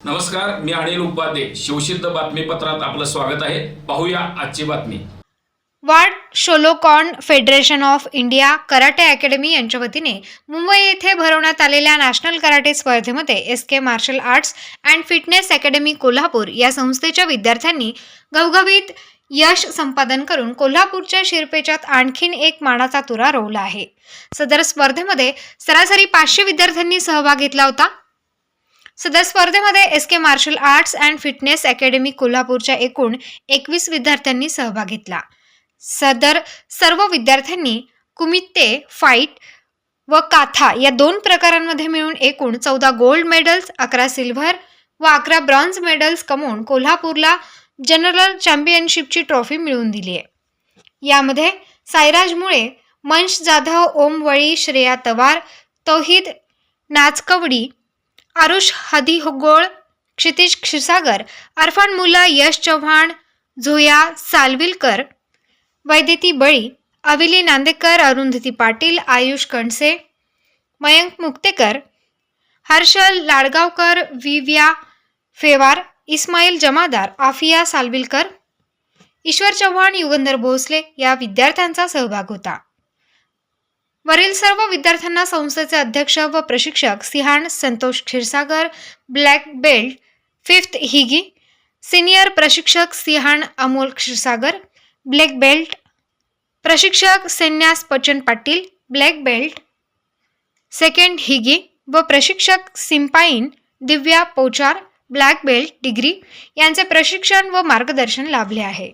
नमस्कार मी अनिल उपाध्ये. शिवसिद्ध बातमीपत्रात आपलं स्वागत आहे. पाहूया आजची बातमी. World Shotokan federation of India karate academy यांच्या वतीने मुंबई येथे भरवण्यात आलेल्या नॅशनल कराटे स्पर्धेमध्ये S K martial arts and fitness academy Kolhapur या संस्थेच्या विद्यार्थ्यांनी घवघवीत यश संपादन करून कोल्हापूरच्या शिरपेचात आणखीन एक मानाचा तुरा रोवला आहे. सदर स्पर्धेमध्ये सरासरी पाचशे विद्यार्थ्यांनी सहभाग घेतला होता. सदर स्पर्धेमध्ये S K martial arts and fitness academy कोल्हापूरच्या एकूण एकवीस विद्यार्थ्यांनी सहभाग घेतला. सदर सर्व विद्यार्थ्यांनी कुमित्ते फाईट व काथा या दोन प्रकारांमध्ये मिळून एकूण चौदा गोल्ड मेडल्स अकरा सिल्व्हर व अकरा ब्रॉन्झ मेडल्स कमवून कोल्हापूरला जनरल चॅम्पियनशिपची ट्रॉफी मिळवून दिली आहे. यामध्ये सायराजमुळे मंश जाधव ओम वळी श्रेया तवार तौहिद नाचकवडी आरुष हदी क्षितिज क्षीरसागर अरफान मुला यश चव्हाण झोया सालविलकर वैद्यती बळी अविली नांदेकर अरुंधती पाटील आयुष कणसे मयंक मुक्तेकर हर्षल लाडगावकर विव्या फेवार इस्माईल जमादार आफिया सालविलकर ईश्वर चव्हाण युगंधर भोसले या विद्यार्थ्यांचा सहभाग होता. वरील सर्व विद्यार्थ्यांना संस्थेचे अध्यक्ष व प्रशिक्षक shihan Santosh Kshirsagar black belt fifth हिगी senior प्रशिक्षक shihan Amol Kshirsagar black belt प्रशिक्षक सन्यास पचन पाटील ब्लॅक बेल्ट सेकंड हिगी व प्रशिक्षक सिम्पाईन Divya Pochar black belt degree यांचे प्रशिक्षण व मार्गदर्शन लाभले आहे.